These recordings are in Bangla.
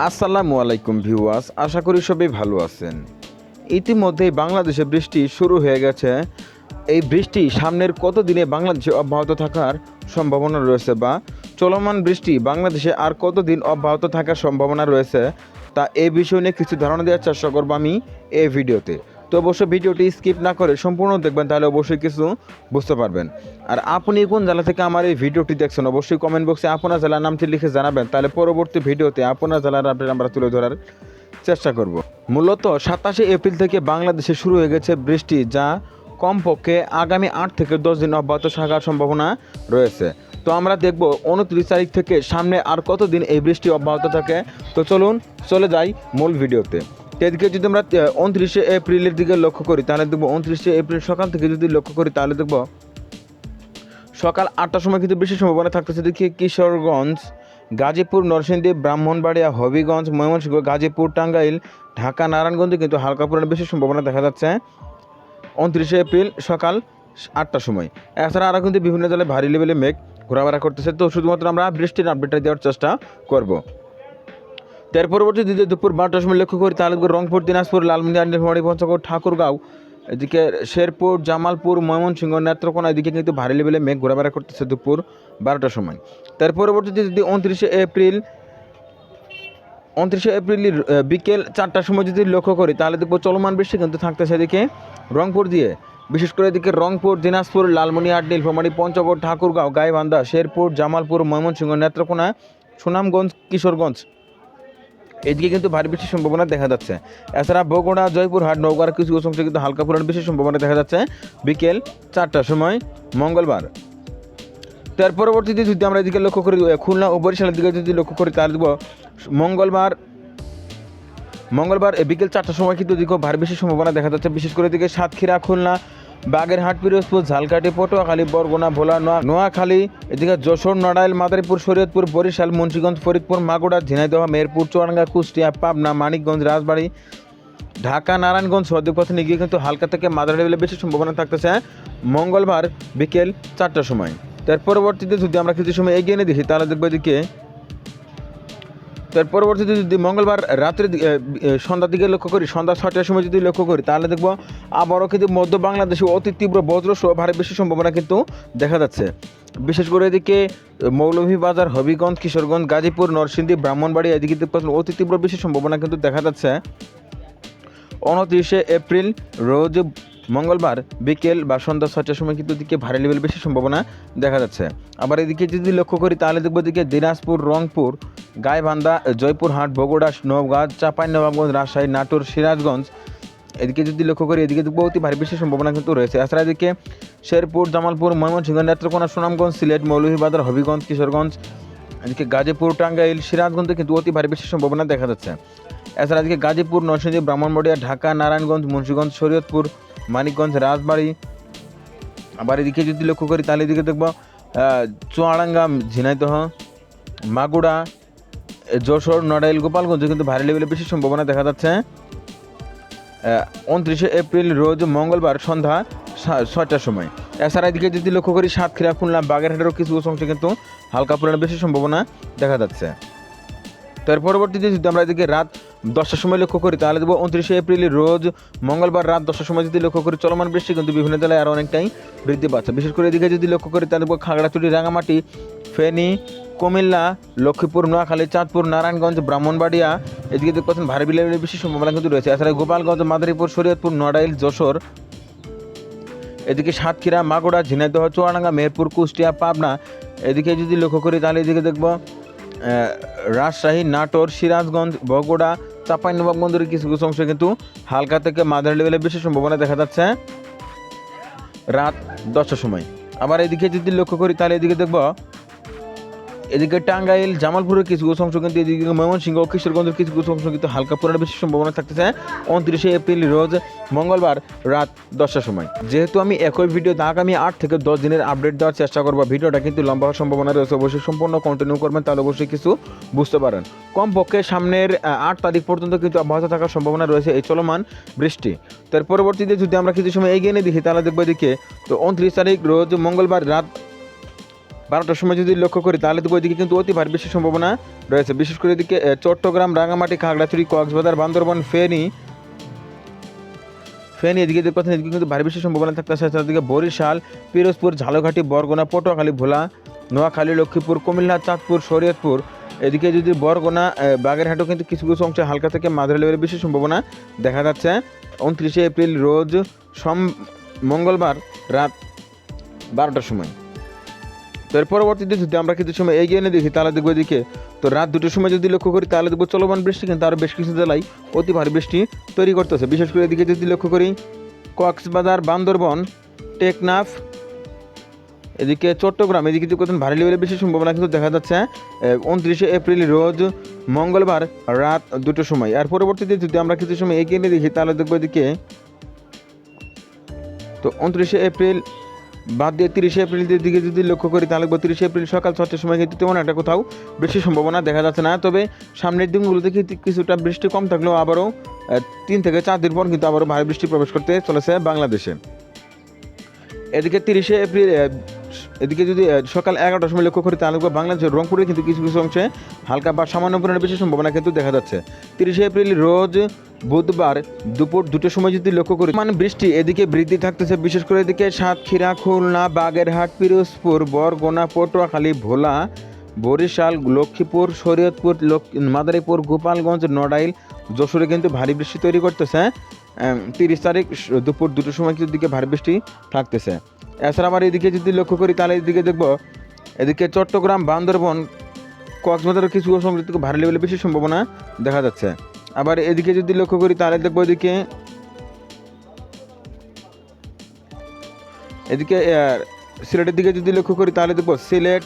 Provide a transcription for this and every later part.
আসসালামু আলাইকুম ভিউয়ার্স, আশা করি সবাই ভালো আছেন। ইতিমধ্যেই বাংলাদেশে বৃষ্টি শুরু হয়ে গেছে। এই বৃষ্টি সামনের কত দিনে বাংলাদেশে অব্যাহত থাকার সম্ভাবনা রয়েছে বা চলমান বৃষ্টি বাংলাদেশে আর কত দিন অব্যাহত থাকার সম্ভাবনা রয়েছে, তা এ বিষয় নিয়ে কিছু ধারণা দেওয়ার চেষ্টা করব আমি এই ভিডিওতে। তো অবশ্যই ভিডিওটি স্কিপ না করে সম্পূর্ণ দেখবেন, তাহলে অবশ্যই কিছু বুঝতে পারবেন। আর আপনি কোন জেলা থেকে আমার এই ভিডিওটি দেখছেন, অবশ্যই কমেন্ট বক্সে আপনার জেলার নামটি লিখে জানাবেন, তাহলে পরবর্তী ভিডিওতে আপনার জেলার আপডেট আমরা তুলে ধরার চেষ্টা করব। মূলত সাতাশে এপ্রিল থেকে বাংলাদেশে শুরু হয়ে গেছে বৃষ্টি, যা কমপক্ষে আগামী আট থেকে দশ দিন অব্যাহত থাকার সম্ভাবনা রয়েছে। তো আমরা দেখব উনত্রিশ তারিখ থেকে সামনে আর কতদিন এই বৃষ্টি অব্যাহত থাকে। তো চলুন, চলে যাই মূল ভিডিওতে। তো এদিকে যদি আমরা উনত্রিশে এপ্রিলের দিকে লক্ষ্য করি, তাহলে দেখব উনত্রিশে এপ্রিল সকাল থেকে যদি লক্ষ্য করি, তাহলে দেখব সকাল আটটার সময় কিন্তু বেশি সম্ভাবনা থাকতেছে। দেখি কিশোরগঞ্জ, গাজীপুর, নরসিংদী, ব্রাহ্মণবাড়িয়া, হবিগঞ্জ, ময়মনসিংহ, গাজীপুর, টাঙ্গাইল, ঢাকা, নারায়ণগঞ্জে কিন্তু হালকা পরিমাণে বেশি সম্ভাবনা দেখা যাচ্ছে উনত্রিশে এপ্রিল সকাল আটটার সময়। এছাড়া আরও কিন্তু বিভিন্ন জেলায় ভারী লেভেলে মেঘ ঘোরাফেরা করতেছে। তো শুধুমাত্র আমরা বৃষ্টির আপডেটটা দেওয়ার চেষ্টা করব। তার পরবর্তী দিদি দুপুর বারোটার সময় লক্ষ্য করি তাহলে রংপুর দিনাজপুর লালমনিরহাট নীলফামারী পঞ্চগড় ঠাকুরগাঁও এদিকে শেরপুর জামালপুর ময়মনসিংহ নেত্রকোনা এদিকে কিন্তু ভারী লেভেলে মেঘ ঘোরাফেরা করতেছে দুপুর বারোটার সময়। তার পরবর্তীতে যদি উনত্রিশে এপ্রিল উনত্রিশে এপ্রিলের আহ, বিকেল চারটার সময় যদি লক্ষ্য করি তাহলে দেখব চলমান বৃষ্টি কিন্তু থাকতেছে এদিকে রংপুর দিয়ে। বিশেষ করে এদিকে রংপুর দিনাজপুর লালমনিরহাট নীলফামারী পঞ্চগড় ঠাকুরগাঁও গাইবান্ধা শেরপুর জামালপুর ময়মনসিংহ নেত্রকোনা সুনামগঞ্জ কিশোরগঞ্জ এদিকে কিন্তু ভারী বৃষ্টির সম্ভাবনা দেখা যাচ্ছে। এছাড়া বগুড়া, জয়পুরহাট নৌকার কিছু অংশে কিন্তু হালকা পরিমাণ বৃষ্টির সম্ভাবনা দেখা যাচ্ছে। বিকেল চারটার সময় মঙ্গলবার। তার পরবর্তীতে যদি আমরা এদিকে লক্ষ্য করি খুলনা ও বরিশালের দিকে যদি লক্ষ্য করি, তাহলে দেখব মঙ্গলবার মঙ্গলবার বিকেল চারটার সময় কিন্তু এদিকে ভারী বৃষ্টির সম্ভাবনা দেখা যাচ্ছে। বিশেষ করে এদিকে সাতক্ষীরা, খুলনা বাগেরহাট, পিরোজপুর, ঝালকাঠি, পটুয়াখালী, বরগুনা, ভোলা, নোয়া, নোয়াখালী, এদিকে যশোর, নড়াইল, মাদারীপুর, শরীয়তপুর, বরিশাল, মুন্সিগঞ্জ, ফরিদপুর মাগুড়া ঝিনাইদহ, মেহেরপুর, চুয়াডাঙ্গা, কুষ্টিয়া, পাবনা, মানিকগঞ্জ, রাজবাড়ী, ঢাকা, নারায়ণগঞ্জ সদ্যপথে গিয়ে কিন্তু হালকা থেকে মাদার লেভেলে বেশি সম্ভাবনা থাকতেছে মঙ্গলবার বিকেল চারটার সময়। তার পরবর্তীতে যদি আমরা কিছু সময় এগিয়ে নিয়ে দেখি, তাহলে দেখব এদিকে তার পরবর্তীতে যদি মঙ্গলবার রাত্রে সন্ধ্যার দিকে লক্ষ্য করি, সন্ধ্যা ছটার সময় যদি লক্ষ্য করি, তাহলে দেখব আবারও কিন্তু মধ্য বাংলাদেশে অতি তীব্র বজ্র সহ ভারী বেশি সম্ভাবনা কিন্তু দেখা যাচ্ছে। বিশেষ করে এদিকে মৌলভীবাজার, হবিগঞ্জ, কিশোরগঞ্জ, গাজীপুর, নরসিংদী ব্রাহ্মণবাড়ি এদিকে অতি তীব্র বেশি সম্ভাবনা কিন্তু দেখা যাচ্ছে। উনত্রিশে এপ্রিল, রোজ মঙ্গলবার বিকেল বা সন্ধ্যা ছয়টার সময় কিন্তু এদিকে ভারী লেভেল বেশি সম্ভাবনা দেখা যাচ্ছে। আবার এদিকে যদি লক্ষ্য করি, তাহলে দেখব এদিকে দিনাজপুর, রংপুর, গাইবান্ধা, জয়পুরহাট, বগুড়া নবগাঁ চাঁপাইনবাবগঞ্জ, রাজশাহী, নাটোর, সিরাজগঞ্জ। এদিকে যদি লক্ষ্য করি, এদিকে দেখব অতি ভারী বেশি সম্ভাবনা কিন্তু রয়েছে। এছাড়া এদিকে শেরপুর, জামালপুর, ময়মনসিংহ, নেত্রকোনা, সুনামগঞ্জ, সিলেট, মৌলভীবাজার, হবিগঞ্জ, কিশোরগঞ্জ, এদিকে গাজীপুর, টাঙ্গাইল, সিরাজগঞ্জে কিন্তু অতি ভারী বেশি সম্ভাবনা দেখা যাচ্ছে। এছাড়া এদিকে গাজীপুর, নরসিংদী, ব্রাহ্মণবাড়িয়া, ঢাকা, নারায়ণগঞ্জ, মুন্সিগঞ্জ, শরীয়তপুর মানিকগঞ্জ রাজবাড়ি। আবার এদিকে যদি লক্ষ্য করি, তাহলে এদিকে দেখব চুয়াডাঙ্গা, ঝিনাইদহ মাগুড়া যশোর, নড়াইল, গোপালগঞ্জে কিন্তু ভারী লেভেলে বেশি সম্ভাবনা দেখা যাচ্ছে। উনত্রিশে এপ্রিল রোজ মঙ্গলবার সন্ধ্যা ছয়টার সময়। এছাড়া এদিকে যদি লক্ষ্য করি, সাতক্ষীরা, খুলনা, বাগেরহাটেরও কিছু অংশে কিন্তু হালকা পরিমাণে বেশি সম্ভাবনা দেখা যাচ্ছে। তার পরবর্তীতে যদি আমরা এদিকে রাত দশটার সময় লক্ষ্য করি, তাহলে দেবো উনত্রিশে এপ্রিল রোজ মঙ্গলবার রাত দশটার সময় যদি লক্ষ্য করি, চলমান বৃষ্টি কিন্তু বিভিন্ন জেলায় আরও অনেকটাই বৃদ্ধি পাচ্ছে। বিশেষ করে এদিকে যদি লক্ষ্য করি, তাহলে দেখব খাগড়াছড়ি রাঙামাটি ফেনী, কুমিল্লা, লক্ষ্মীপুর, নোয়াখালী, চাঁদপুর, নারায়ণগঞ্জ, ব্রাহ্মণবাড়িয়া, এদিকে দেখতে পাচ্ছেন ভারী বিলের বেশি সম্ভাবনা কিন্তু রয়েছে। এছাড়া গোপালগঞ্জ, মাদারীপুর, শরীয়তপুর, নড়াইল, যশোর, এদিকে সাতক্ষীরা মাগুড়া ঝিনাইদহ, চুয়াডাঙ্গা, মেহেরপুর, কুষ্টিয়া, পাবনা, এদিকে যদি লক্ষ্য করি, তাহলে এদিকে দেখব রাজশাহী, নাটোর, সিরাজগঞ্জ, বগুড়া, চাঁপাইনবাবগঞ্জের কিছু কিছু অংশ কিন্তু হালকা থেকে মাঝারি লেভেলে বেশি সম্ভাবনা দেখা যাচ্ছে। রাত দশটার সময়। আবার এদিকে যদি লক্ষ্য করি, তাহলে এদিকে দেখব এদিকে টাঙ্গাইল, জামালপুরের কিছু কিছু অংশ কিন্তু এদিকে ময়মনসিংহ, কিশোরগঞ্জের কিছু কিছু অংশ কিন্তু হালকা পরিমাণে বেশি সম্ভাবনা থাকতেছে। উনত্রিশে এপ্রিল রোজ মঙ্গলবার রাত দশটার সময়। যেহেতু আমি একই ভিডিওতে আগামী আট থেকে দশ দিনের আপডেট দেওয়ার চেষ্টা করব। ভিডিওটা কিন্তু লম্বা হওয়ার সম্ভাবনা রয়েছে। অবশ্যই সম্পূর্ণ কন্টিনিউ করবেন, তাহলে অবশ্যই কিছু বুঝতে পারেন কমপক্ষে সামনের আট তারিখ পর্যন্ত কিন্তু অব্যাহত থাকার সম্ভাবনা রয়েছে। এই চলমান বৃষ্টি। তার পরবর্তীতে যদি আমরা কিছু সময় এগিয়ে নিয়ে দেখি, তাহলে দেখব এদিকে, তো উনত্রিশ তারিখ রোজ মঙ্গলবার রাত বারোটার সময় যদি লক্ষ্য করি, তাহলে দেখব ওইদিকে কিন্তু অতি ভারী বৃষ্টির সম্ভাবনা রয়েছে। বিশেষ করে এদিকে চট্টগ্রাম রাঙামাটি খাগড়াছড়ি, কক্সবাজার, বান্দরবন, ফেনী ফেনী এদিকে দেখতে এদিকে কিন্তু ভারী বৃষ্টির সম্ভাবনা থাকতেছে তাদেরকে বরিশাল, পিরোজপুর, ঝালকাঠি, বরগুনা, পটুয়াখালী, ভোলা, নোয়াখালী, লক্ষ্মীপুর, কুমিল্লা, চাঁদপুর, শরীয়তপুর। এদিকে যদি বরগুনা বাগেরহাটও কিন্তু কিছু কিছু অংশে হালকা থেকে মাঝারি লেভেলের বেশি সম্ভাবনা দেখা যাচ্ছে। উনত্রিশে এপ্রিল, রোজ সোম, মঙ্গলবার রাত বারোটার সময়। তো এর পরবর্তীতে যদি আমরা কিছু সময় এগিয়ে এনে দেখি, তাহলে দেখব এদিকে, তো রাত দুটোর সময় যদি লক্ষ্য করি, তাহলে দেখব চলমান বৃষ্টি কিন্তু আরও বেশ কিছু জেলায় অতি ভারী বৃষ্টি তৈরি করতেছে। বিশেষ করে এদিকে যদি লক্ষ্য করি, কক্সবাজার, বান্দরবন, টেকনাফ, এদিকে চট্টগ্রাম, এদিকে যদি কোথাও ভারী লেভেলের বেশি সম্ভাবনা কিন্তু দেখা যাচ্ছে উনত্রিশে এপ্রিল রোজ মঙ্গলবার রাত দুটোর সময়। আর পরবর্তীতে যদি আমরা কিছু সময় এগিয়ে নিয়ে দেখি, তাহলে দেখব এদিকে, তো উনত্রিশে এপ্রিল বাদ দিয়ে তিরিশে এপ্রিলের দিকে যদি লক্ষ্য করি, তাহলে তিরিশে এপ্রিল সকাল ছটার সময় কিন্তু তেমন একটা কোথাও বেশি সম্ভাবনা দেখা যাচ্ছে না। তবে সামনের দিনগুলোতে কিছুটা বৃষ্টি কম থাকলেও আবারও তিন থেকে চার দিন পর কিন্তু আবারও ভারী বৃষ্টি প্রবেশ করতে চলেছে বাংলাদেশে। এদিকে তিরিশে এপ্রিল এদিকে যদি সকাল এগারোটার সময় লক্ষ্য করি, তাহলে বাংলাদেশের রংপুরে কিন্তু কিছু কিছু অংশে হালকা বা সামান্য পরিমাণে বেশি সম্ভাবনা কিন্তু দেখা যাচ্ছে। তিরিশে এপ্রিল রোজ বুধবার দুপুর দুটোর সময় যদি লক্ষ্য করি মানে বৃষ্টি এদিকে বৃদ্ধি থাকতেছে। বিশেষ করে এদিকে সাতক্ষীরা, খুলনা, বাগেরহাট, পিরোজপুর, বরগোনা, পটুয়াখালী, ভোলা, বরিশাল, লক্ষ্মীপুর, শরীয়তপুর মাদারীপুর, গোপালগঞ্জ, নড়াইল, যশোরে কিন্তু ভারী বৃষ্টি তৈরি করতেছে। তিরিশ তারিখ দুপুর দুটোর সময় দিকে ভারী বৃষ্টি থাকতেছে। এছাড়া আবার এদিকে যদি লক্ষ্য করি, তাহলে এদিকে দেখব, এদিকে চট্টগ্রাম, বান্দরবন কক্সবাজারের কিছু থেকে ভারী লেভেলে বেশি সম্ভাবনা দেখা যাচ্ছে। আবার এদিকে যদি লক্ষ্য করি, তাহলে দেখব এদিকে এদিকে সিলেটের দিকে যদি লক্ষ্য করি, তাহলে দেখব সিলেট,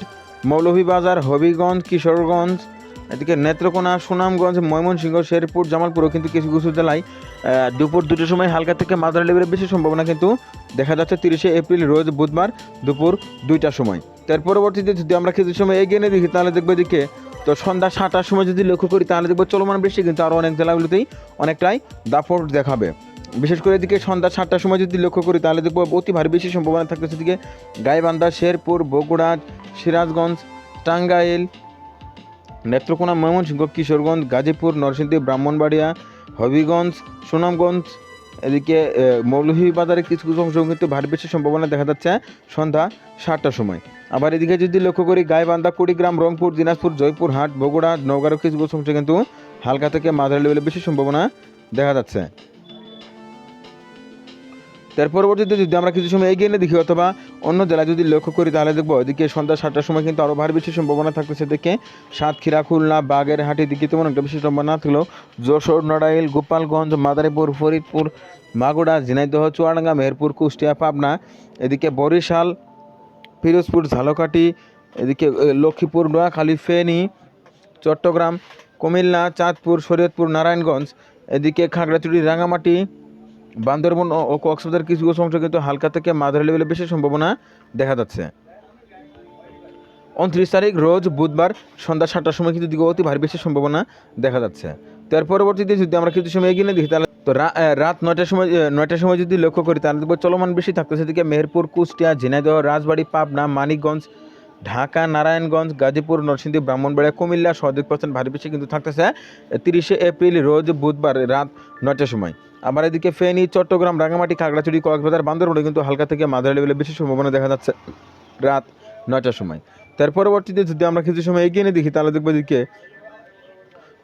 মৌলভীবাজার, হবিগঞ্জ, কিশোরগঞ্জ এদিকে নেত্রকোনা, সুনামগঞ্জ, ময়মনসিংহ, শেরপুর জামালপুরও কিন্তু কিছু কিছু জেলায় দুপুর দুটোর সময় হালকা থেকে মাঝারি লেভেলের বেশি সম্ভাবনা কিন্তু দেখা যাচ্ছে তিরিশে এপ্রিল, রোজ বুধবার দুপুর দুইটার সময়। তার পরবর্তীতে যদি আমরা কিছু সময় এগিয়ে নিয়ে দেখি, তাহলে দেখব এদিকে তো সন্ধ্যা সাতটার সময় যদি লক্ষ্য করি, তাহলে দেখব চলমান বৃষ্টি কিন্তু আরও অনেক জেলাগুলোতেই অনেকটাই দাপট দেখাবে। বিশেষ করে এদিকে সন্ধ্যা সাতটার সময় যদি লক্ষ্য করি, তাহলে দেখব অতি ভারী বেশি সম্ভাবনা থাকতেছে এদিকে গাইবান্ধা, শেরপুর, বগুড়া, সিরাজগঞ্জ, টাঙ্গাইল নেত্রকোনা, ময়মনসিংহ, কিশোরগঞ্জ, গাজীপুর, নরসিংদী, ব্রাহ্মণবাড়িয়া, হবিগঞ্জ, সুনামগঞ্জ, এদিকে মৌলভীবাজারে কিছু কিছু অংশ কিন্তু ভারী বৃষ্টির সম্ভাবনা দেখা যাচ্ছে সন্ধ্যা সাতটার সময়। আবার এদিকে যদি লক্ষ্য করি, গাইবান্ধা, কুড়িগ্রাম, রংপুর, দিনাজপুর, জয়পুর, হাট, বগুড়া, নওগাঁরও কিছু কিছু অংশে কিন্তু হালকা থেকে মাঝারি লেভেলে বেশি সম্ভাবনা দেখা যাচ্ছে। তার পরবর্তীতে যদি আমরা কিছু সময় এগিয়ে নিয়ে দেখি অথবা অন্য জেলায় যদি লক্ষ্য করি, তাহলে দেখব এদিকে সন্ধ্যা সাতটার সময় কিন্তু আরও ভারী বেশি সম্ভাবনা থাকতেছে। সেদিকে সাতক্ষীরা খুলনা বাগেরহাটি দিকে তেমন একটা বেশি সম্ভাবনা না থাকলেও যশোর, নড়াইল, গোপালগঞ্জ, মাদারীপুর, ফরিদপুর মাগুড়া ঝিনাইদহ, চুয়াডাঙ্গা, মেহেরপুর, কুষ্টিয়া, পাবনা, এদিকে বরিশাল ফিরোজপুর ঝালকাঠি, এদিকে লক্ষ্মীপুর, নোয়াখালী, ফেনী, চট্টগ্রাম, কুমিল্লা, চাঁদপুর, শরীয়তপুর, নারায়ণগঞ্জ, এদিকে খাগড়াছড়ি রাঙামাটি বান্দরবন ও কক্সবাজার কিছু কিছু অংশ কিন্তু হালকা থেকে মাঝারি লেভেলে বেশি সম্ভাবনা দেখা যাচ্ছে। উনত্রিশ তারিখ রোজ বুধবার সন্ধ্যা সাতটার সময় কিন্তু দিকে অতি ভারী বেশি সম্ভাবনা দেখা যাচ্ছে। তার পরবর্তীতে যদি আমরা কিছু সময় এগিয়ে দেখি, তাহলে তো রাত নয়টার সময় নয়টার সময় যদি লক্ষ্য করি, তাহলে দেখব চলমান বেশি থাকতেছে। এদিকে মেহেরপুর, কুষ্টিয়া, ঝিনাইদহ, রাজবাড়ী, পাবনা, মানিকগঞ্জ ঢাকা, নারায়ণগঞ্জ, গাজীপুর, নরসিংদী, ব্রাহ্মণবাড়িয়া, কুমিল্লা সদিক পার্সেন্ট ভারী বেশি কিন্তু থাকতেছে তিরিশে এপ্রিল রোজ বুধবার রাত নয়টার সময়। আবার এদিকে ফেনী, চট্টগ্রাম রাঙামাটি খাগড়াছড়ি, কক্সবাজার, বান্দরবনে কিন্তু হালকা থেকে মাঝারি লেভেলে বেশি সম্ভাবনা দেখা যাচ্ছে রাত নয়টার সময়। তার পরবর্তীতে যদি আমরা কিছু সময় এগিয়ে নিয়ে দেখি, তাহলে দেখব এদিকে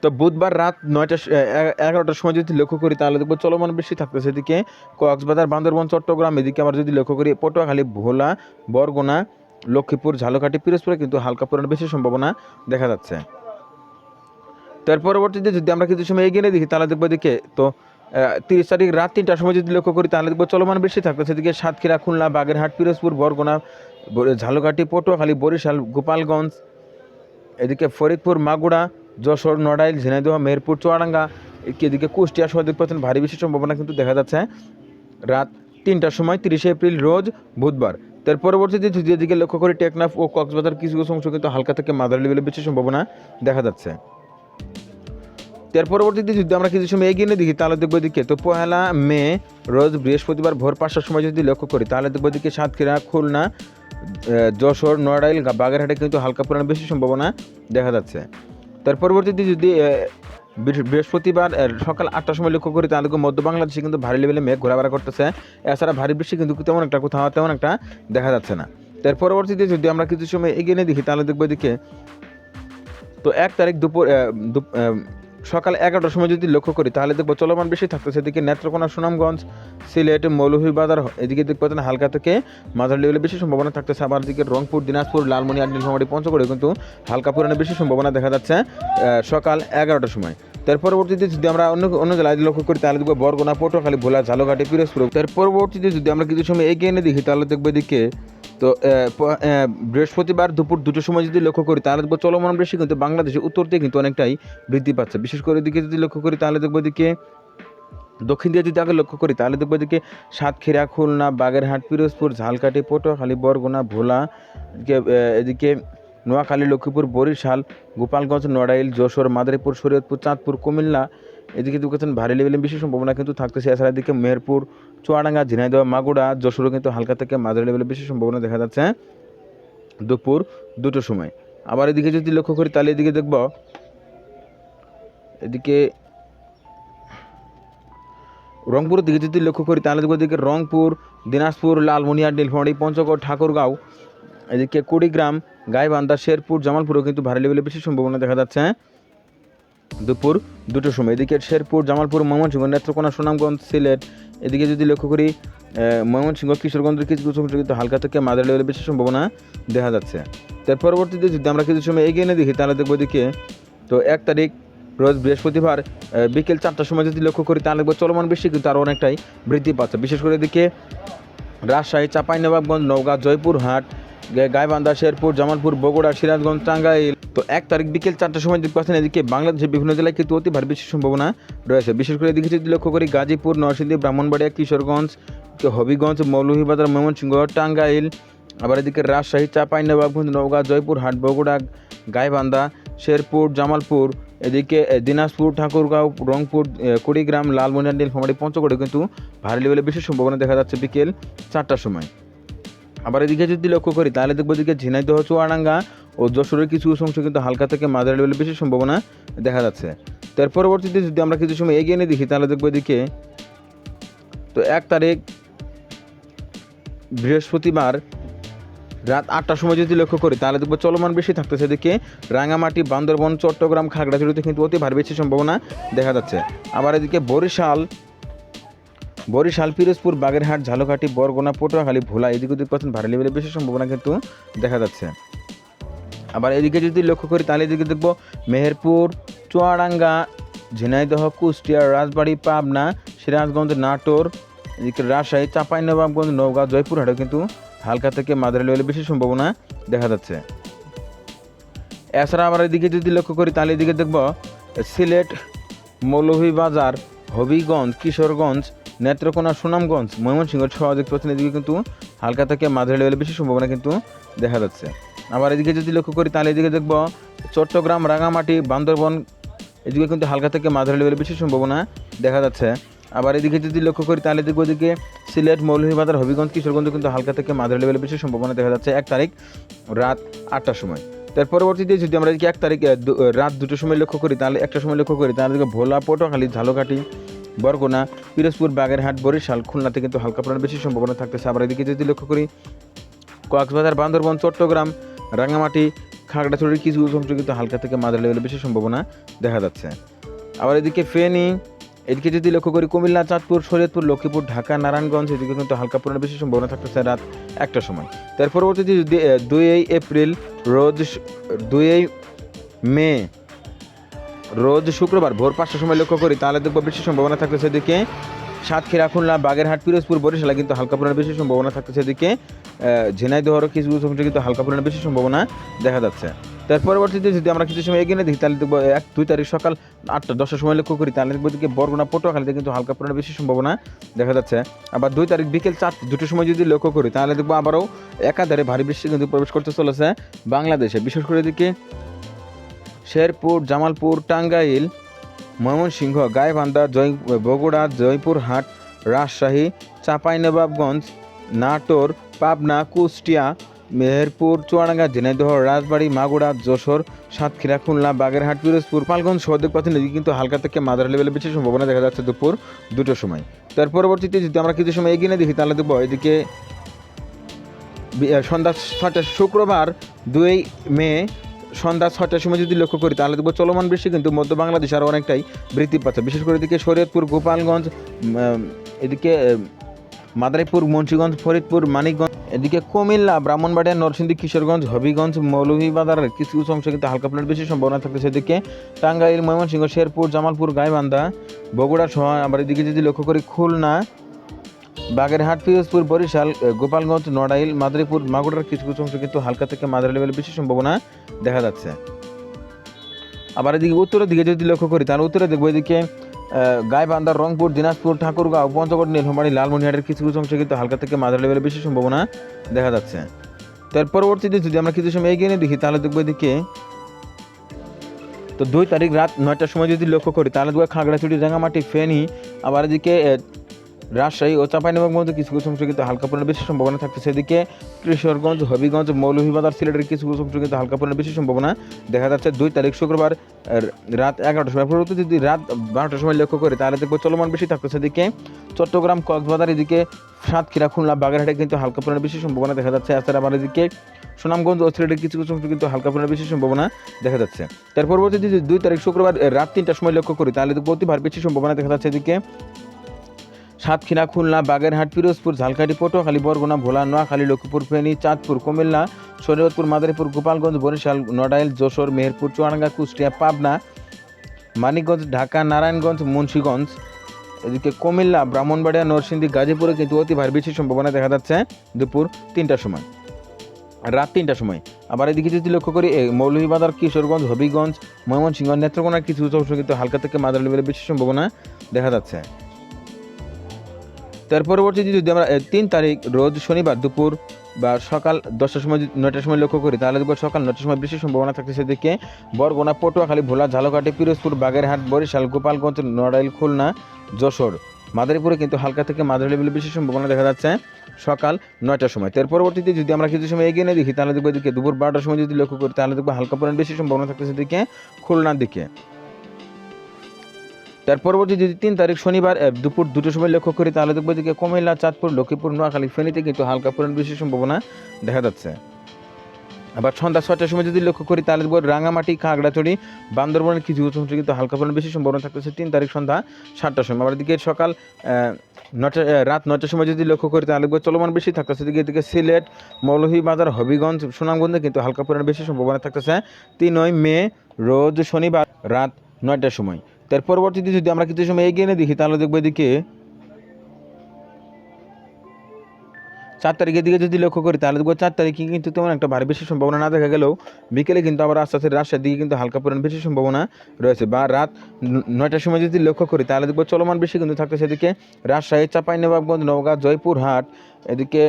তো বুধবার রাত নয়টা এগারোটার সময় যদি লক্ষ্য করি, তাহলে দেখব চলমান বৃষ্টি থাকতেছে। এদিকে কক্সবাজার, বান্দরবন, চট্টগ্রাম, এদিকে আমরা যদি লক্ষ্য করি, পটুয়াখালী, ভোলা, বরগুনা লক্ষ্মীপুর, ঝালকাঠি, পিরোজপুরে কিন্তু হালকা পরিমাণ বেশি সম্ভাবনা দেখা যাচ্ছে। তার পরবর্তীতে যদি আমরা কিছু সময় এগিয়ে দেখি, তাহলে দেখব এদিকে তো তিরিশ তারিখ রাত তিনটার সময় যদি লক্ষ্য করি, তাহলে দেখব চলমান বেশি থাকতেছে সেদিকে সাতক্ষীরা, খুলনা, বাগেরহাট, পিরোজপুর, বরগুনা ঝালকাঠি, পটুয়াখালী, বরিশাল, গোপালগঞ্জ, এদিকে ফরিদপুর মাগুড়া যশোর, নড়াইল, ঝিনাইদহ, মেহেরপুর, চুয়াডাঙ্গা, এদিকে- কুষ্টিয়া সহ দিক পাচ্ছেন ভারী বেশি সম্ভাবনা কিন্তু দেখা যাচ্ছে। রাত তিনটার সময় তিরিশে এপ্রিল, রোজ বুধবার। তার পরবর্তীতে এদিকে লক্ষ্য করি টেকনাফ ও কক্সবাজার কিছু কিছু অংশ কিন্তু হালকা থেকে মাদার লেভেলে বেশি সম্ভাবনা দেখা যাচ্ছে। তার পরবর্তীতে যদি আমরা কিছু সময় এগিয়ে নিয়ে দেখি, তাহলে দেখব এদিকে, তো পহেলা মে রোজ বৃহস্পতিবার ভোর পাঁচটার সময় যদি লক্ষ্য করি, তাহলে দেখব এদিকে সাতক্ষীরা, খুলনা যশোর নড়াইল বাগেরহাটে কিন্তু হালকা পরিমাণে বেশি সম্ভাবনা দেখা যাচ্ছে। তার পরবর্তীতে যদি বৃহস্পতিবার সকাল আটটার সময় লক্ষ্য করি তাহলে মধ্য বাংলাদেশে কিন্তু ভারী লেভেলে মেঘ ঘোরাফেরা করতেছে। এছাড়া ভারী বৃষ্টি কিন্তু তেমন একটা, কোথাও তেমন একটা দেখা যাচ্ছে না। তার পরবর্তীতে যদি আমরা কিছু সময় এগিয়ে নিয়ে দেখি তাহলে দেখব এদিকে, তো এক তারিখ দুপুর সকাল এগারোটার সময় যদি লক্ষ্য করি, তাহলে দেখব চলমান বেশি থাকতেছে। এদিকে নেত্রকোনা সুনামগঞ্জ, সিলেট, মৌলভীবাজার এদিকে দেখব পাচ্ছেন হালকা থেকে মাঝারি লেভেলে বেশি সম্ভাবনা থাকতেছে। আবার এদিকে রংপুর, দিনাজপুর লালমনিরহাট নীলফামারী, পঞ্চগড়ে কিন্তু হালকা পরিমাণে বেশি সম্ভাবনা দেখা যাচ্ছে সকাল এগারোটার সময়। তার পরবর্তীতে যদি আমরা অন্য অন্য জেলায় লক্ষ্য করি, তাহলে দেখব বরগুনা, পটুয়াখালী, ভোলা ঝালকাঠি পিরোজপুর। তার পরবর্তীতে যদি আমরা কিছু সময় এগিয়ে এনে দেখি, তাহলে দেখব এদিকে তো বৃহস্পতিবার দুপুর দুটোর সময় যদি লক্ষ্য করি, তাহলে দেখব চলমান বৃষ্টি কিন্তু বাংলাদেশের উত্তর দিয়ে কিন্তু অনেকটাই বৃদ্ধি পাচ্ছে। বিশেষ করে এদিকে যদি লক্ষ্য করি, তাহলে দেখব এদিকে দক্ষিণ দিয়ে যদি আগে লক্ষ্য করি, তাহলে দেখব এদিকে সাতক্ষীরা, খুলনা, বাগেরহাট, পিরোজপুর, ঝালকাঠি, পটুয়াখালী, বরগুনা, ভোলা, এদিকে এদিকে নোয়াখালী, লক্ষ্মীপুর, বরিশাল, গোপালগঞ্জ, নড়াইল, যশোর, মাদারীপুর, শরীয়তপুর, চাঁদপুর, কুমিল্লা এদিকে দেখেছেন ভারী লেভেলে বেশি সম্ভাবনা কিন্তু থাকতেছে। এছাড়া এদিকে মেহেরপুর, চুয়াডাঙ্গা, ঝিনাইদহ মাগুড়া যশোরও কিন্তু হালকা থেকে মাঝারি লেভেলে বেশি সম্ভাবনা দেখা যাচ্ছে দুপুর দুটোর সময়। আবার এদিকে যদি লক্ষ্য করি, তাহলে এদিকে দেখব, এদিকে রংপুরের দিকে যদি লক্ষ্য করি, তাহলে দেখব এদিকে রংপুর, দিনাজপুর লালমনিরহাট নীলফামারী, পঞ্চগড়, ঠাকুরগাঁও, এদিকে কুড়িগ্রাম, গাইবান্ধা, শেরপুর, জামালপুরেও কিন্তু ভারী লেভেলে বেশি সম্ভাবনা দেখা যাচ্ছে দুপুর দুটোর সময়। এদিকে শেরপুর, জামালপুর, ময়মনসিংহ, নেত্রকোনা, সুনামগঞ্জ, সিলেট। এদিকে যদি লক্ষ্য করি ময়মনসিংহ, কিশোরগঞ্জের কিছু কিছু কিন্তু হালকা থেকে মাঝারি লেভেলে বেশি সম্ভাবনা দেখা যাচ্ছে। তার পরবর্তীতে যদি আমরা কিছু সময় এগিয়ে এনে দেখি, তাহলে দেখব এদিকে, তো এক তারিখ, রোজ বৃহস্পতিবার বিকেল চারটার সময় যদি লক্ষ্য করি, তাহলে দেখব চলমান বৃষ্টি কিন্তু আরও অনেকটাই বৃদ্ধি পাচ্ছে। বিশেষ করে এদিকে রাজশাহী, চাঁপাইনবাবগঞ্জ, নওগাঁ, জয়পুরহাট গাইবান্ধা, শেরপুর, জামালপুর, বগুড়া, সিরাজগঞ্জ, টাঙ্গাইল। তো এক তারিখ বিকেল চারটার সময় দেখতে পাচ্ছেন, এদিকে বাংলাদেশের বিভিন্ন জেলায় কিন্তু অতি ভারী বৃষ্টির সম্ভাবনা রয়েছে। বিশেষ করে এদিকে যদি লক্ষ্য করি, গাজীপুর, নরসিংদী, ব্রাহ্মণবাড়িয়া, কিশোরগঞ্জ হবিগঞ্জ, মৌলভীবাজার, ময়মনসিংহ, টাঙ্গাইল, আবার এদিকে রাজশাহী, চাঁপাইনবাবগঞ্জ, নওগাঁ জয়পুরহাট বগুড়া, গাইবান্ধা, শেরপুর, জামালপুর, এদিকে দিনাজপুর, ঠাকুরগাঁও, রংপুর কুড়িগ্রাম, লালমনিরহাট, নীলফামারী, পঞ্চগড়ে কিন্তু ভারী লেভেলে বেশি সম্ভাবনা দেখা যাচ্ছে বিকেল চারটার সময়। আবার এদিকে যদি লক্ষ্য করি, তাহলে দেখব এদিকে ঝিনাইদহ, চুয়াডাঙ্গা ও যশোরের কিছু অংশ কিন্তু হালকা থেকে মাঝারি লেভেলে বেশি সম্ভাবনা দেখা যাচ্ছে। তার পরবর্তীতে যদি আমরা কিছু সময় এগিয়ে নিয়ে দেখি, তাহলে দেখব এদিকে তো এক তারিখ বৃহস্পতিবার রাত আটটার সময় যদি লক্ষ্য করি, তাহলে দেখব চলমান বেশি থাকতেছে এদিকে। রাঙামাটি, বান্দরবন, চট্টগ্রাম, খাগড়াছড়িতে কিন্তু অতি ভারী বেশি সম্ভাবনা দেখা যাচ্ছে। আবার এদিকে বরিশাল বরিশাল, পিরোজপুর, বাগেরহাট, ঝালকাঠি, বরগুনা, পটুয়াখালী, ভোলা এদিকে দুই পার্সেন্ট ভারী লেভেলে বেশি সম্ভাবনা কিন্তু দেখা যাচ্ছে। আবার এদিকে যদি লক্ষ্য করি তাহলে এদিকে দেখব মেহেরপুর, চুয়াডাঙ্গা, ঝিনাইদহ, কুষ্টিয়া, রাজবাড়ি, পাবনা, সিরাজগঞ্জ, নাটোর, এদিকে রাজশাহী, চাঁপাইনবাবগঞ্জ, নওগাঁ, জয়পুরহাটেও কিন্তু হালকা থেকে মাঝারি লেভেলে বেশি সম্ভাবনা দেখা যাচ্ছে। এছাড়া আবার এদিকে যদি লক্ষ্য করি তাহলে এদিকে দেখব সিলেট, মৌলভীবাজার, হবিগঞ্জ, কিশোরগঞ্জ নেত্রকোনা সুনামগঞ্জ, ময়মনসিংহ সহ দেখতে এদিকে কিন্তু হালকা থেকে মাঝারি লেভেলে বেশি সম্ভাবনা কিন্তু দেখা যাচ্ছে। আবার এদিকে যদি লক্ষ্য করি, তাহলে এদিকে দেখব চট্টগ্রাম, রাঙামাটি, বান্দরবন, এদিকে কিন্তু হালকা থেকে মাঝারি লেভেলে বেশি সম্ভাবনা দেখা যাচ্ছে। আবার এদিকে যদি লক্ষ্য করি, তাহলে দেখব এদিকে সিলেট, মৌলভীবাজার, হবিগঞ্জ, কিশোরগঞ্জ কিন্তু হালকা থেকে মাঝারি লেভেলে বেশি সম্ভাবনা দেখা যাচ্ছে এক তারিখ রাত আটটার সময়। তার পরবর্তীতে যদি আমরা এক তারিখ রাত দুটোর সময় লক্ষ্য করি, তাহলে একটা সময় লক্ষ্য করি, তাহলে ভোলা, পটুয়াখালী, ঝালকাঠি, বরগুনা, পিরোজপুর, বাগেরহাট, বরিশাল, খুলনাতে কিন্তু হালকা পরিমাণে বেশি সম্ভাবনা থাকতেছে। আবার এদিকে যদি লক্ষ্য করি, কক্সবাজার, বান্দরবন, চট্টগ্রাম রাঙামাটি খাগড়াছড়ির কিছু অংশ কিন্তু হালকা থেকে মাঝারি লেভেলে বেশি সম্ভাবনা দেখা যাচ্ছে। আবার এদিকে ফেনী এদিকে যদি লক্ষ্য করি কুমিল্লা, চাঁদপুর, শরীয়তপুর, লক্ষ্মীপুর, ঢাকা, নারায়ণগঞ্জ, এদিকে কিন্তু হালকা পরিমাণে বেশি সম্ভাবনা থাকতেছে রাত একটার সময়। তার পরবর্তীতে দুই এপ্রিল, রোজ দুই মে, রোজ শুক্রবার ভোর পাঁচটার সময় লক্ষ্য করি, তাহলে দেখব বেশি সম্ভাবনা থাকতেছে এদিকে। সাতক্ষীরা, খুলনা, বাগেরহাট, পিরোজপুর, বরিশালে কিন্তু হালকা পরিমাণে বেশি সম্ভাবনা থাকতেছে। এদিকে ঝিনাইদহরও কিছু কিছু অংশে কিন্তু হালকা পরিমাণে বেশি সম্ভাবনা দেখা যাচ্ছে। তার পরবর্তীতে যদি আমরা কিছু সময় এগিয়ে দেখি, তাহলে দেখব এক, দুই তারিখ সকাল আটটা, দশটার সময় লক্ষ্য করি, তাহলে দেখব এদিকে বরগুনা, পটুয়াখালীতে কিন্তু হালকা পরিমাণে বেশি সম্ভাবনা দেখা যাচ্ছে। আবার দুই তারিখ বিকেল চার, দুটোর সময় যদি লক্ষ্য করি, তাহলে দেখব আবারও একাধারে ভারী বৃষ্টি কিন্তু প্রবেশ করতে চলেছে বাংলাদেশে। বিশেষ করে এদিকে শেরপুর, জামালপুর, টাঙ্গাইল ময়মনসিংহ, গাইবান্ধা, জয় বগুড়া জয়পুরহাট রাজশাহী, চাঁপাইনবাবগঞ্জ, নাটোর, পাবনা, কুষ্টিয়া, মেহেরপুর, চুয়াডাঙ্গা, ঝিনাইদহ, রাজবাড়ী মাগুড়া যশোর, সাতক্ষীরা, খুলনা, বাগেরহাট, পিরোজপুর, পালগঞ্জ সদর পথে নদী কিন্তু হালকা থেকে মাদার লেভেলে বেশি সম্ভাবনা দেখা যাচ্ছে দুপুর দুটোর সময়। তার পরবর্তীতে যদি আমরা কিছু সময় এগিয়ে দেখি, তাহলে দেখব এদিকে সন্ধ্যা ছটা শুক্রবার দুই মে সন্ধ্যা ছটার সময় যদি লক্ষ্য করি, তাহলে দেখব চলমান বৃষ্টি কিন্তু মধ্য বাংলাদেশ আরও অনেকটাই বৃদ্ধি পাচ্ছে। বিশেষ করে এদিকে শরীয়তপুর, গোপালগঞ্জ এদিকে মাদারীপুর, মুন্সিগঞ্জ, ফরিদপুর, মানিকগঞ্জ, এদিকে কুমিল্লা, ব্রাহ্মণবাড়িয়া, নরসিংদী, কিশোরগঞ্জ, হবিগঞ্জ মৌলভীবাজারের কিছু কিছু অংশে কিন্তু হালকা প্লেট বেশি সম্ভাবনা থাকতেছে। এদিকে টাঙ্গাইল, ময়মনসিংহ, শেরপুর, জামালপুর, গাইবান্ধা, বগুড়া সহ আবার এদিকে যদি লক্ষ্য করি, খুলনা বাগেরহাট, পিরোজপুর, বরিশাল গোপালগঞ্জ, নড়াইল, মাদারীপুর, মাগুরার কিছু কিছু অংশ কিন্তু হালকা থেকে মাদার লেভেলে বেশি সম্ভাবনা দেখা যাচ্ছে। আবার এদিকে উত্তরের দিকে যদি লক্ষ্য করি, তাহলে উত্তরে দেখব এদিকে গাইবান্ধা, রংপুর, দিনাজপুর, ঠাকুরগাঁও, পঞ্চগড়, নীলফামারী, লালমনিহাটের কিছু কিছু অংশে কিন্তু হালকা থেকে মাদার লেভেলে বেশি সম্ভাবনা দেখা যাচ্ছে। তার পরবর্তীতে যদি আমরা কিছু সময় এগিয়ে নিয়ে দেখি, তাহলে দেখব এদিকে, তো দুই তারিখ রাত নয়টার সময় যদি লক্ষ্য করি, তাহলে দেখব খাগড়াছড়ি রাঙামাটি ফেনী, আবার এদিকে রাজশাহী ও চাঁপাইনবাবগঞ্জ কিছু কিছু অংশ কিন্তু হালকা পরিমাণে বেশি সম্ভাবনা থাকতেছে এদিকে কিশোরগঞ্জ হবিগঞ্জ, মৌলভীবাজার, সিলেটের কিছু কিছু অংশ কিন্তু হালকা পরিমাণে বেশি সম্ভাবনা দেখা যাচ্ছে। দুই তারিখ শুক্রবার রাত এগারোটার সময়। পরবর্তী যদি রাত বারোটার সময় লক্ষ্য করি, তাহলে দেখব চলমান বেশি থাকতেছে এদিকে চট্টগ্রাম, কক্সবাজার, এদিকে সাতক্ষীরা, খুলনা, বাগেরহাটে কিন্তু হালকা পরিমাণে বেশি সম্ভাবনা দেখা যাচ্ছে। এছাড়া আবার এদিকে সুনামগঞ্জ ও সিলেটের কিছু কিছু অংশ কিন্তু হালকা পরিমাণে বেশি সম্ভাবনা দেখা যাচ্ছে। তার পরবর্তী যদি দুই তারিখ শুক্রবার রাত তিনটার সময় লক্ষ্য করি, তাহলে দেখব অতি ভার বেশি সম্ভাবনা দেখা যাচ্ছে। এদিকে সাতক্ষীরা, খুলনা, বাগেরহাট, পিরোজপুর, ঝালকাঠি, পটুয়াখালী, বরগুনা, ভোলা, নোয়াখালী, লক্ষ্মীপুর, ফেনী, চাঁদপুর, কুমিল্লা, শরীয়তপুর, মাদারীপুর, গোপালগঞ্জ, বরিশাল, নড়াইল, যশোর, মেহেরপুর, চুয়াডাঙ্গা, কুষ্টিয়া, পাবনা, মানিকগঞ্জ, ঢাকা, নারায়ণগঞ্জ, মুন্সীগঞ্জ, এদিকে কুমিল্লা, ব্রাহ্মণবাড়িয়া, নরসিংদী, গাজীপুরে কিন্তু অতি ভারী বেশি সম্ভাবনা দেখা যাচ্ছে দুপুর তিনটার সময়, রাত তিনটার সময়। আবার এদিকে যদি লক্ষ্য করি মৌলভীবাজার, কিশোরগঞ্জ, হবিগঞ্জ, ময়মনসিংহ, নেত্রকোনার কিছু অংশ কিন্তু হালকা থেকে মাদার লেভেলে বেশি সম্ভাবনা দেখা যাচ্ছে। তার পরবর্তীতে যদি আমরা তিন তারিখ রোজ শনিবার দুপুর বা সকাল দশটার সময় নয়টার সময় লক্ষ্য করি, তাহলে দেখব সকাল নয়টার সময় বেশি সম্ভাবনা থাকতেছে দিকে বরগুনা, পটুয়াখালী, ভোলা ঝালকাটি পিরোজপুর, বাগেরহাট, বরিশাল, গোপালগঞ্জ, নড়াইল, খুলনা, যশোর। মাদারীপুরে কিন্তু হালকা থেকে মাদার লেভেলে বেশি সম্ভাবনা দেখা যাচ্ছে সকাল নয়টার সময়। তার পরবর্তীতে যদি আমরা কিছু সময় এগিয়ে নিয়ে দেখি, তাহলে দেখব এদিকে দুপুর বারোটার সময় যদি লক্ষ্য করি, তাহলে দেখব হালকা পরিমাণ বেশি সম্ভাবনা থাকতেছে দিকে খুলনার দিকে। তার পরবর্তী যদি তিন তারিখ শনিবার দুপুর দুটোর সময় লক্ষ্য করি, তাহলে দেখব এদিকে কুমিল্লা, চাঁদপুর, লক্ষ্মীপুর, নোয়াখালী ফেনীতে কিন্তু হালকা পরিমাণ বেশি সম্ভাবনা দেখা যাচ্ছে। আবার সন্ধ্যা ছটার সময় যদি লক্ষ্য করি, তাহলে দেখব রাঙামাটি, খাগড়াছড়ি, বান্দরবনের কিছু কিছু অংশে কিন্তু হালকা পরিমাণ বেশি সম্ভাবনা থাকতেছে তিন তারিখ সন্ধ্যা সাতটার সময়। আবার এদিকে সকাল নটা রাত নটার সময় যদি লক্ষ্য করি, তাহলে দেখব চলমান বেশি থাকতেছে। এদিকে এদিকে সিলেট মৌলভীবাজার হবিগঞ্জ, সুনামগঞ্জে কিন্তু হালকা পরিমাণ বেশি সম্ভাবনা থাকতেছে। তিনই মে, রোজ শনিবার, রাত নয়টার সময়। তার পরবর্তীতে যদি আমরা কিছু সময় এগিয়ে নিয়ে দেখি, তাহলে দেখব এদিকে চার তারিখের দিকে যদি লক্ষ্য করি, তাহলে দেখব চার তারিখে কিন্তু তেমন একটা ভারী বেশি সম্ভাবনা না দেখা গেলেও বিকেলে কিন্তু আবার আস্তে আস্তে রাজশাহীর দিকে কিন্তু হালকা পরিমাণ বেশি সম্ভাবনা রয়েছে। বা রাত নয়টার সময় যদি লক্ষ্য করি, তাহলে দেখব চলমান বেশি কিন্তু থাকতে সেদিকে রাজশাহী চাঁপাইনবাবগঞ্জ নওগাঁ, জয়পুরহাট, এদিকে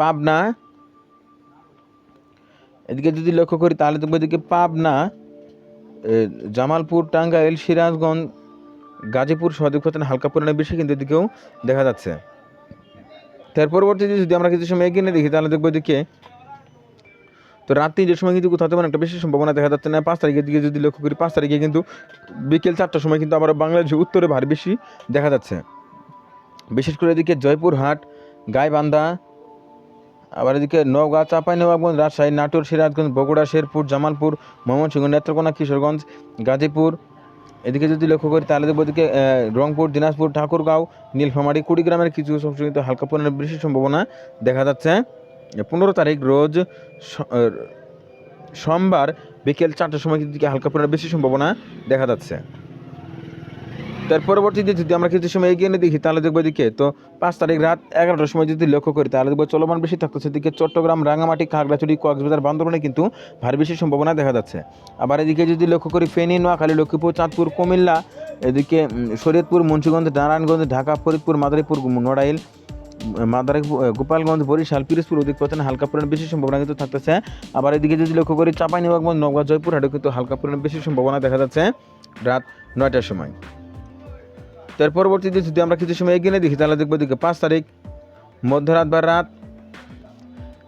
পাবনা, এদিকে যদি লক্ষ্য করি, তাহলে দেখব এদিকে পাবনা জামালপুর, টাঙ্গাইল, সিরাজগঞ্জ, গাজীপুর সদীক্ষণ হালকা পরিমাণে বেশি কিন্তু এদিকেও দেখা যাচ্ছে। তার পরবর্তীতে যদি আমরা কিছু সময় এগিয়ে দেখি, তাহলে দেখব এদিকে তো রাত্রি যে সময় কিন্তু কোথাও তেমন একটা বেশি সম্ভাবনা দেখা যাচ্ছে না। পাঁচ তারিখের দিকে যদি লক্ষ্য করি, পাঁচ তারিখে কিন্তু বিকেল চারটার সময় কিন্তু আবার বাংলাদেশের উত্তরে ভারী বেশি দেখা যাচ্ছে। বিশেষ করে এদিকে জয়পুরহাট, গাইবান্ধা আবার এদিকে নওগাঁ চাঁপাইনবাবগঞ্জ রাজশাহী, নাটোর, সিরাজগঞ্জ, বগুড়া, শেরপুর, জামালপুর, ময়মনসিংহ, নেত্রকোনা, কিশোরগঞ্জ, গাজীপুর। এদিকে যদি লক্ষ্য করি, তাহলে দেখব এদিকে রংপুর, দিনাজপুর, ঠাকুরগাঁও, নীলফামারী, কুড়িগ্রামের কিছু কিন্তু হালকা পরিমাণে বেশি সম্ভাবনা দেখা যাচ্ছে। পনেরো তারিখ রোজ সোমবার বিকেল চারটার সময় কিন্তু হালকা পরিমাণে বেশি সম্ভাবনা দেখা যাচ্ছে। তার পরবর্তীতে যদি আমরা কিছু সময় এগিয়ে নিয়ে দেখি, তাহলে দেখব এদিকে, তো পাঁচ তারিখ রাত এগারোটার সময় যদি লক্ষ্য করি, তাহলে দেখব চলমান বেশি থাকতেছে। এদিকে চট্টগ্রাম রাঙামাটি খাগড়াছড়ি, কক্সবাজার, বান্দরবনে কিন্তু ভারী বেশি সম্ভাবনা দেখা যাচ্ছে। আবার এদিকে যদি লক্ষ্য করি, ফেনী, নোয়াখালী, লক্ষ্মীপুর, চাঁদপুর, কুমিল্লা, এদিকে শরীয়তপুর, মুন্সিগঞ্জ, নারায়ণগঞ্জ, ঢাকা, ফরিদপুর, মাদারীপুর নড়াইল মাদারীপুর গোপালগঞ্জ, বরিশাল, পিরোজপুর অধিক পথে হালকা পরিমাণ বেশি সম্ভাবনা কিন্তু থাকতেছে। আবার এদিকে যদি লক্ষ্য করি চাপাই চাঁপাইনবাবগঞ্জ, নওগাঁ, জয়পুরহাটে কিন্তু হালকা পরিমাণ বেশি সম্ভাবনা দেখা যাচ্ছে রাত নয়টার সময়। তার পরবর্তীতে যদি আমরা কিছু সময় এগিয়ে দেখি, তাহলে দেখব দিকে পাঁচ তারিখ, মধ্যরাত বা রাত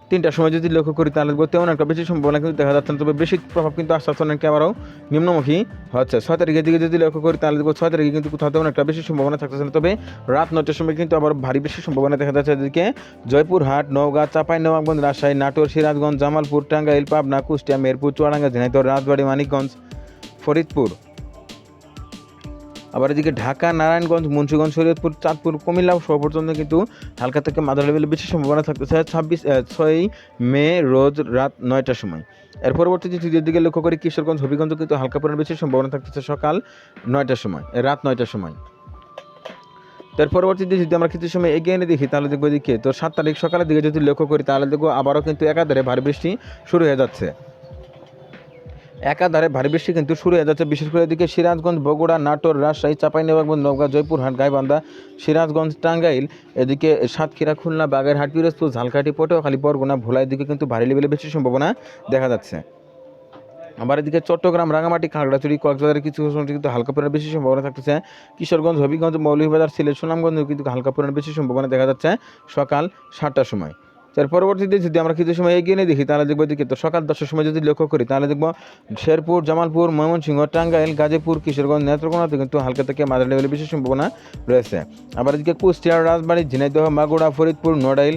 তিনটার সময় যদি লক্ষ্য করি, তাহলে দেখব তেমন একটা বেশি সম্ভাবনা কিন্তু দেখা যাচ্ছে না। তবে বেশি প্রভাব কিন্তু আস্তে আস্তে অনেকটা আবারও নিম্নমুখী হচ্ছে। ছয় তারিখের দিকে যদি লক্ষ্য করি, তাহলে দেখব ছয় তারিখে কিন্তু কোথাও তেমন একটা বেশি সম্ভাবনা থাকতেছে না। তবে রাত নটার সময় কিন্তু আবার ভারী বেশি সম্ভাবনা দেখা যাচ্ছে। এদিকে জয়পুরহাট, নওগাঁ, চাপাই, নবাবগঞ্জ, রাজশাহী, নাটোর, সিরাজগঞ্জ, জামালপুর, টাঙ্গাইল, পাবনা, কুষ্টিয়া, মেরপুর, চুয়াডাঙ্গা, ঝিনাইদহ, রাজবাড়ি, মানিকগঞ্জ, ফরিদপুর। আবার এদিকে ঢাকা, নারায়ণগঞ্জ, মুন্সিগঞ্জ, শরীয়তপুর, চাঁদপুর, কুমিল্লা সহ পর্যন্ত কিন্তু হালকা থেকে মাদার লেভেলে বেশি সম্ভাবনা থাকতেছে। ছাব্বিশ ছয়ই মে রোজ রাত নয়টার সময়। এর পরবর্তীতে তৃতীয় দিকে লক্ষ্য করি, কিশোরগঞ্জ, হবিগঞ্জ কিন্তু হালকা পরিমাণ বেশি সম্ভাবনা থাকতেছে সকাল নয়টার সময় রাত নয়টার সময়। তার পরবর্তীতে যদি আমরা কিছু সময় এগিয়ে এনে দেখি, তাহলে দেখব এদিকে, তো সাত তারিখ সকালের দিকে যদি লক্ষ্য করি, তাহলে দেখব আবারও কিন্তু একাধারে ভারী বৃষ্টি শুরু হয়ে যাচ্ছে। একাধারে ভারী বৃষ্টি কিন্তু শুরু হয়ে যাচ্ছে। বিশেষ করে এদিকে সিরাজগঞ্জ, বগুড়া, নাটোর, রাজশাহী, চাঁপাইনবাবগঞ্জ, নওগাঁ, জয়পুরহাট, গাইবান্ধা, সিরাজগঞ্জ, টাঙ্গাইল, এদিকে সাতক্ষীরা, খুলনা, বাগেরহাট, পিরোজপুর, ঝালকাঠি, পটুয়াখালী, বরগুনা ভোলা এদিকে কিন্তু ভারী লেভেলে বেশি সম্ভাবনা দেখা যাচ্ছে। আবার এদিকে চট্টগ্রাম, রাঙামাটি, খাগড়াছড়ি কক্সবাজারের কিছু অংশে কিন্তু হালকা পরিমাণে বেশি সম্ভাবনা থাকতেছে। কিশোরগঞ্জ, হবিগঞ্জ, মৌলভীবাজার, সিলেট সুনামগঞ্জ কিন্তু হালকা পরিমাণে বেশি সম্ভাবনা দেখা যাচ্ছে সকাল সাতটার সময়। তার পরবর্তীতে যদি আমরা কিছু সময় এগিয়ে নিয়ে দেখি, তাহলে দেখব এদিকে তো সকাল দশটার সময় যদি লক্ষ্য করি, তাহলে দেখব শেরপুর, জামালপুর, ময়মনসিংহ, টাঙ্গাইল, গাজীপুর, কিশোরগঞ্জ, নেত্রকোনাতে কিন্তু হালকা থেকে মাঝারি লেভেলে বেশি সম্ভাবনা রয়েছে। আবার এদিকে কুষ্টিয়া, রাজবাড়ী, ঝিনাইদহ মাগুড়া ফরিদপুর নোডাইল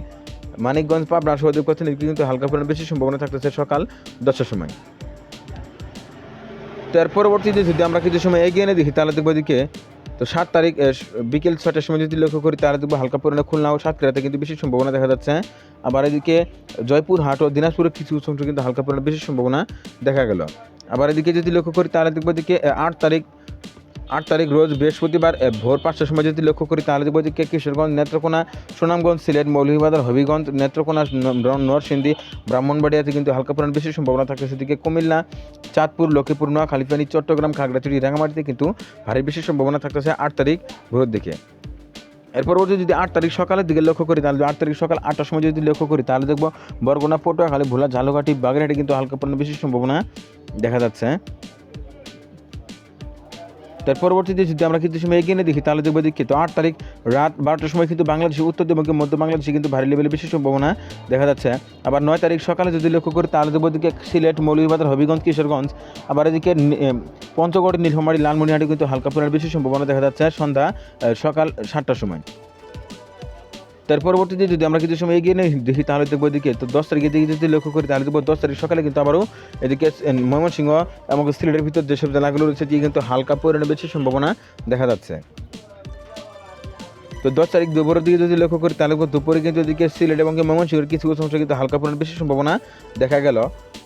মানিকগঞ্জ, পাবনা সহ করছেন কিন্তু হালকা পরিমাণে বেশি সম্ভাবনা থাকতেছে সকাল দশটার সময়। তার পরবর্তীতে যদি আমরা কিছু সময় এগিয়ে এনে দেখি, তাহলে দেখব এদিকে তো সাত তারিখ বিকেল ছটার সময় যদি লক্ষ্য করি, তারা দেখব হালকা পরিমাণে খুলনা ও সাতক্ষীরাতে কিন্তু বেশি সম্ভাবনা দেখা যাচ্ছে আবার এদিকে জয়পুর হাট ও দিনাজপুরের কিছু কিছু অংশ কিন্তু হালকা পরিমাণে বেশি সম্ভাবনা দেখা গেল। আবার এদিকে যদি লক্ষ্য করি তাহলে দেখব এদিকে আট তারিখ আট তারিখ রোজ বৃহস্পতিবার ভোর পাঁচটার সময় যদি লক্ষ্য করি, তাহলে দেখব যে কিশোরগঞ্জ নেত্রকোনা, সুনামগঞ্জ, সিলেট, মৌলভীবাজার, হবিগঞ্জ, নেত্রকোনা নরসিংদী, ব্রাহ্মণবাড়িয়াতে কিন্তু হালকা পরিমাণ বেশি সম্ভাবনা থাকতেছে এদিকে কুমিল্লা, চাঁদপুর, লক্ষ্মীপুর নোয়াখালীপানি চট্টগ্রাম, খাগড়াছড়ি রাঙামাটিতে কিন্তু ভারী বেশি সম্ভাবনা থাকতেছে আট তারিখ ভোরের দিকে। এর পরবর্তী যদি আট তারিখ সকালের দিকে লক্ষ্য করি, তাহলে আট তারিখ সকাল আটটার সময় যদি লক্ষ্য করি, তাহলে দেখব বরগুনা, পটুয়াখালী, ভোলা, ঝালকাঠি, বাগেরহাটে কিন্তু হালকা পরিমাণ বেশি সম্ভাবনা দেখা যাচ্ছে। তার পরবর্তীতে যদি আমরা কিছু সময় এগিয়ে দেখি, তাহলে দেখব দেখি তো আট তারিখ রাত বারোটার সময় কিন্তু বাংলাদেশের উত্তর এবং মধ্য বাংলাদেশে কিন্তু ভারী লেভেলে বেশি সম্ভাবনা দেখা যাচ্ছে। আবার নয় তারিখ সকালে যদি লক্ষ্য করি, তাহলে দেখব দিকে সিলেট, মৌলভীবাজার, হবিগঞ্জ, কিশোরগঞ্জ, আবার এদিকে পঞ্চগড়, নীলফামারী, লালমনিহাটে কিন্তু হালকা পড়ার বেশি সম্ভাবনা দেখা যাচ্ছে সন্ধ্যা সকাল সাতটার সময়। তার পরবর্তীতে যদি আমরা কিছু সময় এগিয়ে নিয়ে দেখি তাহলে দেখব এদিকে। তো দশ তারিখে দিকে যদি লক্ষ্য করি, তাহলে দেখব দশ তারিখ সকালে কিন্তু আবারও এদিকে ময়মনসিংহ এবং সিলেটের ভিতর যেসব জেলাগুলো রয়েছে কিন্তু হালকা পরিমাণে বেশি সম্ভাবনা দেখা যাচ্ছে। তো দশ তারিখ দুপুরের দিকে যদি লক্ষ্য করি, তাহলে দুপুরে কিন্তু এদিকে সিলেট এবং ময়মনসিংহের কিছু কিছু কিন্তু হালকা পরিমাণে বেশি সম্ভাবনা দেখা গেল।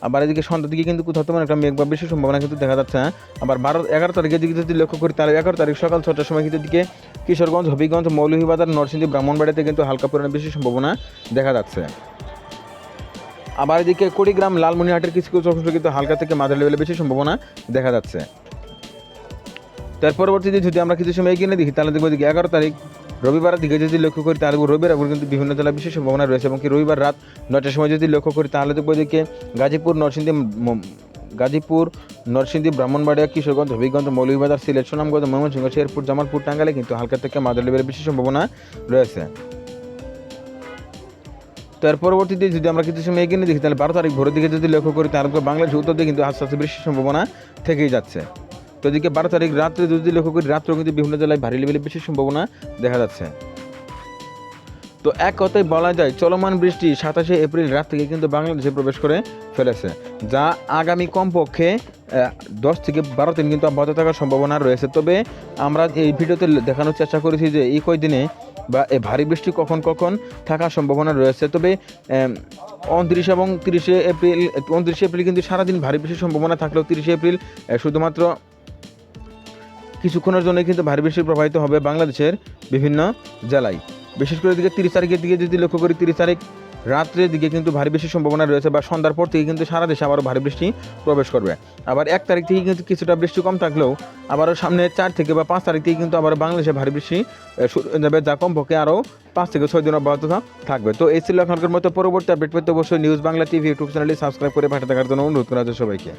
আবার এদিকে সন্ধ্যার দিকে কিন্তু কোথাও তেমন একটা মেঘ বা বেশি সম্ভাবনা কিন্তু দেখা যাচ্ছে। না আবার বারো, এগারো তারিখের দিকে যদি লক্ষ্য করি, তাহলে এগারো তারিখ সকাল ছটার সময় কিন্তু এদিকে কিশোরগঞ্জ, হবিগঞ্জ, মৌলভীবাজার, নরসিংদী ব্রাহ্মণবাড়িতে কিন্তু হালকা পরিমাণে বেশি সম্ভাবনা দেখা যাচ্ছে। আবার এদিকে কুড়িগ্রাম লালমনিহাটের কিছু কিছু অংশ কিন্তু হালকা থেকে মাঝারি লেভেলে বেশি সম্ভাবনা দেখা যাচ্ছে। তার পরবর্তীতে যদি আমরা কিছু সময় এগিয়ে দেখি, তাহলে দেখব এগারো তারিখ রবিবার দিকে যদি লক্ষ্য করি, তাহলে রবিবার কিন্তু বিভিন্ন জেলায় বিশেষ সম্ভাবনা রয়েছে এবং কি রবিবার রাত নয়টার সময় যদি লক্ষ্য করি, তাহলে দেখব এদিকে গাজীপুর, নরসিংদী গাজীপুর, নরসিংদী, ব্রাহ্মণবাড়িয়া, কিশোরগঞ্জ, হবিগঞ্জ, মৌলভীবাজার, সিলেট, সুনামগঞ্জ, ময়মনসিংহ, শেরপুর, জামালপুর টাঙ্গালে কিন্তু হালকা থেকে মাঝারি লেভেলের বেশি সম্ভাবনা রয়েছে। তার পরবর্তীতে যদি আমরা কিছু সময় এগিয়ে দেখি, তাহলে বারো তারিখ ভোরের দিকে যদি লক্ষ্য করি, তাহলে বাংলাদেশ উত্তর দিকে কিন্তু আস্তে আস্তে বৃষ্টির সম্ভাবনা থেকেই যাচ্ছে। তো এদিকে বারো তারিখ রাত্রে যদি লক্ষ্য করি রাত্রেও কিন্তু বিভিন্ন জেলায় ভারী লেভেলে বেশি সম্ভাবনা দেখা যাচ্ছে। তো এক কথায় বলা যায়, চলমান বৃষ্টি সাতাশে এপ্রিল রাত থেকে কিন্তু বাংলাদেশে প্রবেশ করে ফেলেছে, যা আগামী কমপক্ষে দশ থেকে বারো দিন কিন্তু অব্যাহত থাকার সম্ভাবনা রয়েছে। তবে আমরা এই ভিডিওতে দেখানোর চেষ্টা করেছি যে এই কয়দিনে বা এই ভারী বৃষ্টি কখন কখন থাকার সম্ভাবনা রয়েছে। তবে উনত্রিশ এবং তিরিশে এপ্রিল, উনত্রিশে এপ্রিল কিন্তু সারাদিন ভারী বৃষ্টির সম্ভাবনা থাকলেও তিরিশে এপ্রিল শুধুমাত্র কিছুক্ষণের জন্য কিন্তু ভারী বৃষ্টি প্রবাহিত হবে বাংলাদেশের বিভিন্ন জেলায়। বিশেষ করে দিকে তিরিশ তারিখের দিকে যদি লক্ষ্য করি, তিরিশ তারিখ রাত্রের দিকে কিন্তু ভারী বৃষ্টির সম্ভাবনা রয়েছে বা সন্ধ্যার পর থেকে কিন্তু সারা দেশে আবারও ভারী বৃষ্টি প্রবেশ করবে। আবার এক তারিখ থেকে কিন্তু কিছুটা বৃষ্টি কম থাকলেও আবারও সামনে চার থেকে বা পাঁচ তারিখ থেকে কিন্তু আবার বাংলাদেশে ভারী বৃষ্টি যাবে যা কমপক্ষে আরও পাঁচ থেকে ছয় দিন অব্যাহত থাকবে। তো এই ছিল এখনকার মতো পরবর্তী আপডেট পেতে অবশ্যই নিউজ বাংলা টিভি ইউটিউব চ্যানেলটি সাবস্ক্রাইব করে পাঠিয়ে থাকার জন্য অনুরোধ করা হচ্ছে সবাইকে।